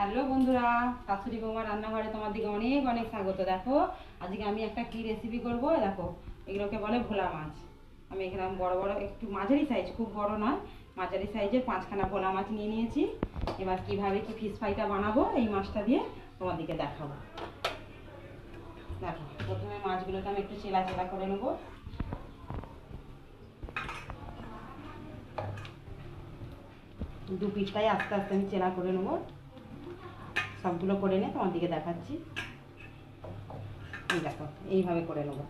Hello বন্ধুরা, শাশুড়ি বৌমা রান্নাঘরে তোমার দিকে অনেক অনেক স্বাগত। দেখো, আজকে আমি একটা কি রেসিপি করব? দেখো, এগুলোকে বলে ভোলা মাছ। আমি এখানে বড় বড়, একটু মাঝারি সাইজ খুব বড় নয়, মাঝারি সাইজের পাঁচখানা ভোলা মাছ নিয়ে নিয়েছি। এবার কীভাবে কি ফিশ ফ্রাইটা বানাবো, এই মাছটা দিয়ে তোমার দিকে দেখাবো। দেখো, প্রথমে মাছগুলোকে আমি একটু চেলা চেলা করে নেব। দু পিঠটাই আস্তে আস্তে আমি চেরা করে নেব। সবগুলো করে নিয়ে তোমার দিকে দেখাচ্ছি। এই দেখো, এইভাবে করে নেব।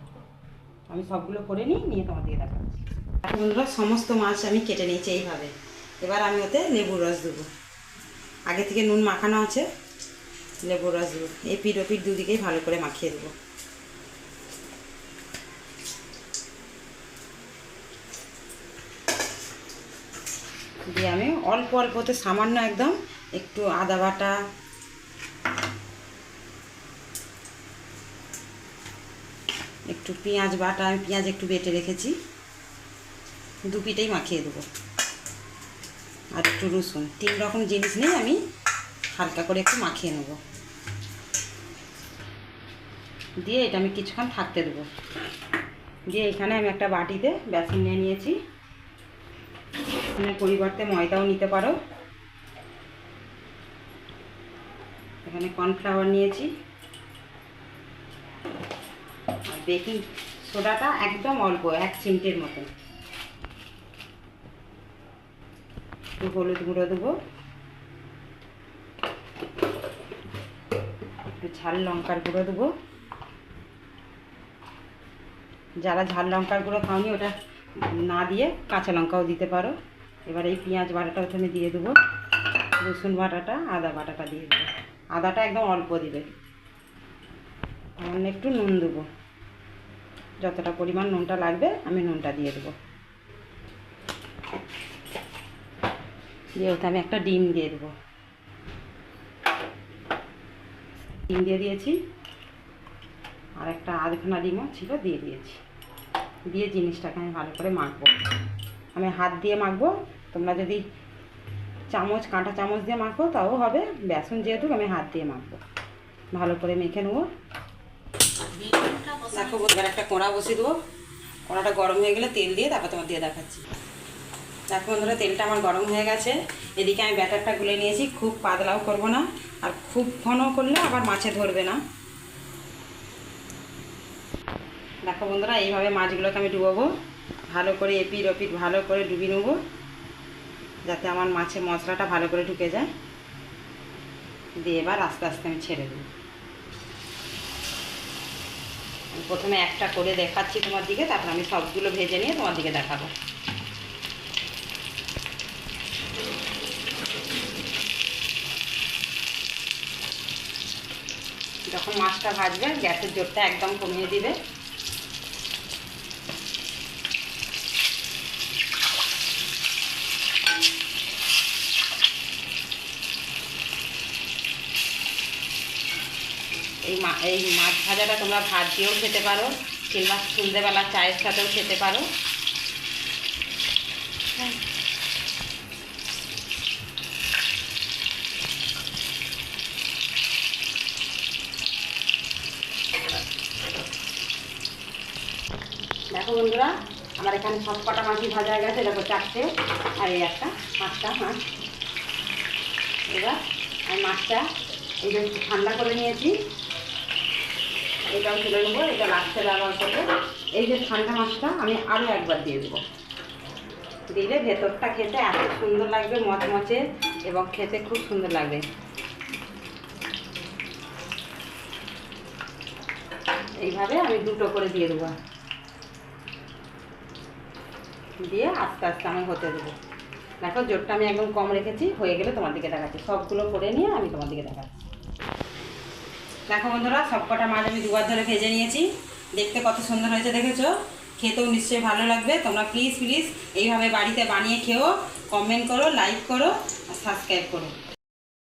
আমি সবগুলো করে নিই, নিয়ে তোমার দিকে দেখাচ্ছি। বন্ধুরা, সমস্ত মাছ আমি কেটে নিয়েছি এইভাবে। এবার আমি ওতে লেবুর রস দেবো। আগে থেকে নুন মাখানো আছে, লেবুর রস দেবো। এই পিঠ ও পিঠ দুদিকেই ভালো করে মাখিয়ে দেবো। দিয়ে আমি অল্প অল্পতে সামান্য একদম একটু আদা বাটা একটু পেঁয়াজ বাটা, আমি পেঁয়াজ একটু বেটে রেখেছি। দু পিঠেই মাখিয়ে দেবো। আর একটু রসুন, তিন রকম জিনিস নিয়ে আমি হালকা করে একটু মাখিয়ে নেব। দিয়ে এটা আমি কিছুক্ষণ থাকতে দেবো। দিয়ে এখানে আমি একটা বাটিতে বেসন নিয়ে নিয়েছি। পরিবর্তে ময়দাও নিতে পারো। এখানে কর্নফ্লাওয়ার নিয়েছি। বেকিং সোডাটা একদম অল্প, এক চিমটের মতন। একটু হলুদ গুঁড়ো দেবো। একটু ঝাল লঙ্কার গুঁড়ো দেবো। যারা ঝাল লঙ্কার গুঁড়ো খাওনি, ওটা না দিয়ে কাঁচা লঙ্কাও দিতে পারো। এবার এই পেঁয়াজ বাটাটা ওখানে দিয়ে দেবো। রসুন বাটাটা, আদা বাটাটা দিয়ে দেবো। আদাটা একদম অল্প দিবে। একটু নুন দেবো। যতটা পরিমাণ নুনটা লাগবে, আমি নুনটা দিয়ে দেবো। দিয়ে ওতে আমি একটা ডিম দিয়ে দেবো। ডিম দিয়ে দিয়েছি। আর একটা আধখানা ডিমও ছিল, দিয়ে দিয়েছি। দিয়ে জিনিসটাকে আমি ভালো করে মাখবো। আমি হাত দিয়ে মাখবো। তোমরা যদি চামচ, কাঁটা চামচ দিয়ে মাখো, তাও হবে। বেসন যেহেতু, আমি হাত দিয়ে মাখবো। ভালো করে মেখে নেব। দেখো, এবার একটা কোড়া বসিয়ে দেবো। কোড়াটা গরম হয়ে গেলে তেল দিয়ে তারপর তোমার দিয়ে দেখাচ্ছি। দেখো বন্ধুরা, তেলটা আমার গরম হয়ে গেছে। এদিকে আমি ব্যাটারটা গুলে নিয়েছি, খুব পাতলাও করব না। আর খুব ঘন করলে আবার মাছে ধরবে না। দেখো বন্ধুরা, এইভাবে মাছগুলোকে আমি ডুবোবো। ভালো করে এপিট ওপিট ভালো করে ডুবিয়ে নেব, যাতে আমার মাছে মশলাটা ভালো করে ঢুকে যায়। দিয়ে এবার আস্তে আস্তে আমি ছেড়ে দেবো। প্রথমে একটা করে দেখাচ্ছি তোমার দিকে, তারপর আমি সবগুলো ভেজে নিয়ে তোমার দিকে দেখাবো। যখন মাছটা ভাজবে, গ্যাসের জোরটা একদম কমিয়ে দিবে। এই মা, এই মাছ ভাজাটা তোমরা ভাত দিয়েও খেতে পারো, কিংবা সন্ধ্যেবেলা চায়ের সাথেও খেতে পারো। দেখো বন্ধুরা, আমার এখানে সব কটা মাছই ভাজা হয়ে গেছে, দেখো চারটে, আর এই একটা, পাঁচটা মাছ এবার আমি মাছটা এই ঠান্ডা করে নিয়েছি এটাও তুলে নেব, এটা লাস্টে ব্যবহার করব। এই যে ঠান্ডা মাছটা আমি আরও একবার দিয়ে দেবো। দিলে ভেতরটা খেতে এত সুন্দর লাগবে, মচমচে, এবং খেতে খুব সুন্দর লাগবে। এইভাবে আমি দুটো করে দিয়ে দেবো। দিয়ে আস্তে আস্তে আমি হতে দেবো। দেখো, জোরটা আমি একদম কম রেখেছি, হয়ে গেলে তোমার দিকে দেখাচ্ছি। সবগুলো করে নিয়ে আমি তোমার দিকে দেখাচ্ছি। দেখো বন্ধুরা সব কটা মাছ আমি দুবার ধরে ভেজে নিয়েছি। দেখতে কত সুন্দর হয়েছে, দেখেছ? খেতেও নিশ্চয়ই ভালো লাগবে। তোমরা প্লিজ প্লিজ এইভাবে বাড়িতে বানিয়ে খেও কমেন্ট করো লাইক করো, আর সাবস্ক্রাইব করো।